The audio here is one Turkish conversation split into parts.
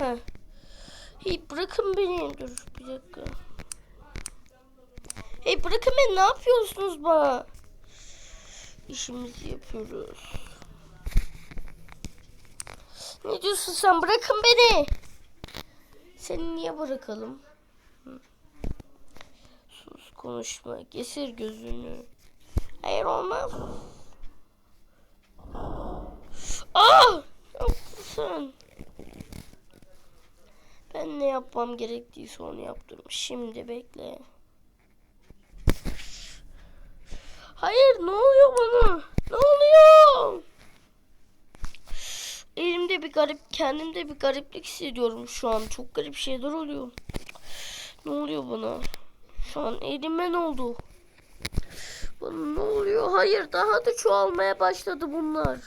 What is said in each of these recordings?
Heh. Hey bırakın beni. Dur bir dakika. Hey bırakın beni ne yapıyorsunuz bana? İşimizi yapıyoruz. Ne diyorsun sen? Bırakın beni. Seni niye bırakalım? Sus konuşma. Kesir gözünü. Hayır olmaz. Ah! Yapsın. Ben ne yapmam gerektiyse onu yaptım. Şimdi bekle. Hayır ne oluyor bana? Ne oluyor? Elimde bir garip, kendimde bir gariplik hissediyorum şu an. Çok garip şeyler oluyor. Ne oluyor bana? Şu an elime ne oldu? Bana ne oluyor? Hayır daha da çoğalmaya başladı bunlar.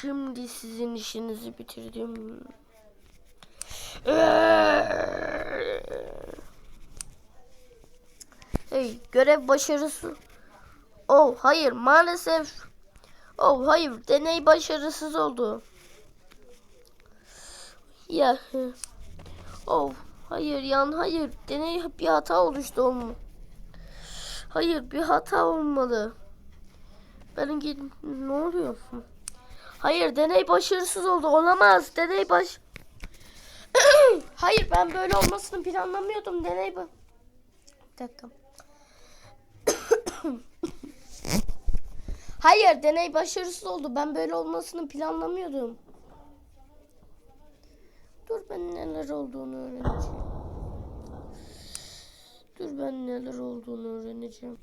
Şimdi sizin işinizi bitirdim. Hey, görev başarısı. Oh, hayır, maalesef. Oh, hayır, deney başarısız oldu. Ya. Oh, hayır, yan, hayır. Deney bir hata oluştu olmu. Hayır, bir hata olmalı. Ben git ne oluyor? Hayır, deney başarısız oldu. Olamaz. Deney baş Hayır, ben böyle olmasını planlamıyordum. Deney bu. Dakika. Hayır, deney başarısız oldu. Ben böyle olmasını planlamıyordum. Dur ben neler olduğunu öğreneceğim. Dur ben neler olduğunu öğreneceğim.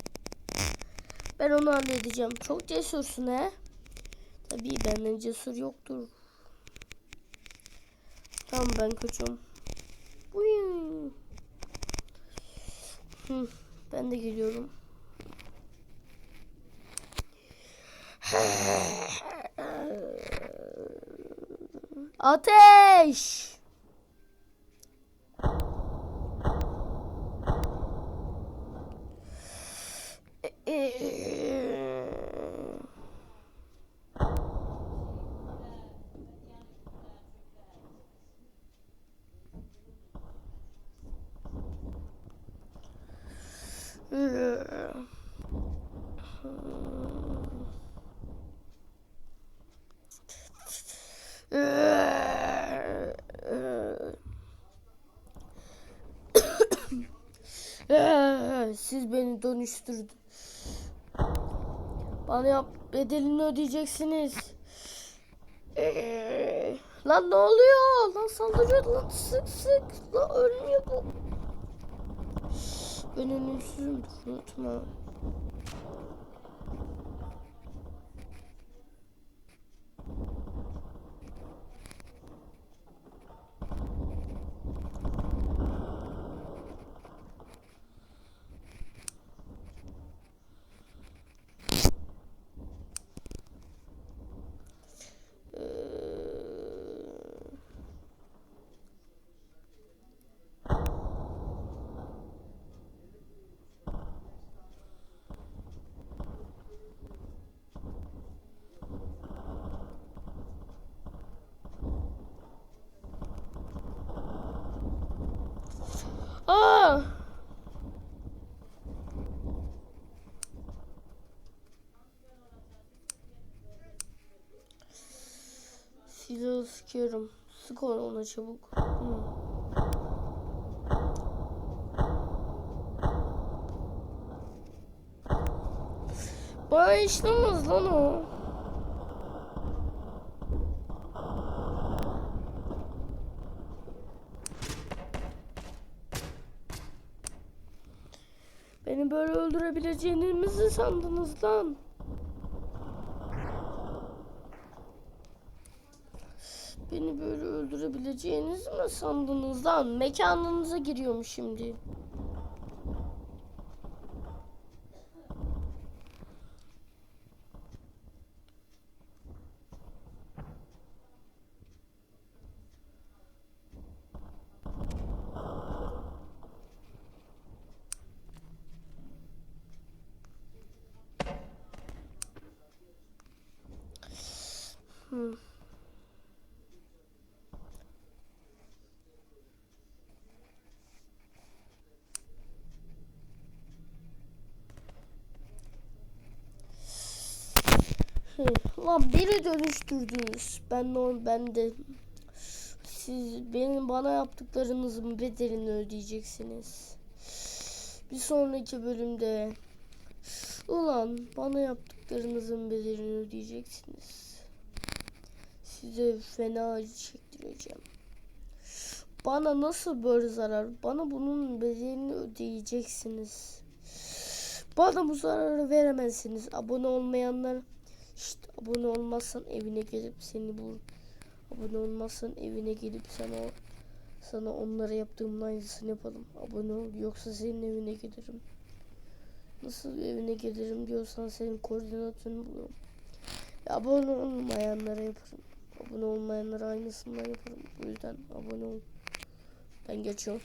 Ben onu halledeceğim. Çok cesursun he. Tabii benden cesur yoktur. Tamam ben kaçıyorum. Buyum. Hı, ben de geliyorum. Ateş! Siz beni dönüştürdün. Bana yap bedelini ödeyeceksiniz. Ee, lan ne oluyor? Lan saldırıyor lan sık sık. Lan ölmüyor bu. Ben ölümsüzüm unutma. Silahı sıkıyorum. Sık onu ona çabuk. Hı. Bana işlemez lan o. Beni böyle öldürebileceğinizi sandınız lan. Beni böyle öldürebileceğinizi mi sandınız lan? Mekanınıza giriyorum şimdi. Hı, Lan beni dönüştürdünüz. Ben de ben de siz benim bana yaptıklarınızın bedelini ödeyeceksiniz. Bir sonraki bölümde ulan bana yaptıklarınızın bedelini ödeyeceksiniz. Size fena acı çektireceğim. Bana nasıl böyle zarar? Bana bunun bedelini ödeyeceksiniz. Bana bu zararı veremezsiniz. Abone olmayanlar işte abone olmazsan evine gelip seni bul. Abone olmazsan evine gelip sana sana onlara yaptığımın aynısını yapalım. Abone ol yoksa senin evine gelirim. Nasıl evine gelirim diyorsan senin koordinatını bulurum. Ya abone olmayanlara yaparım. Abone olmayanlara aynısından yaparım. Bu yüzden abone ol. Ben geçiyorum.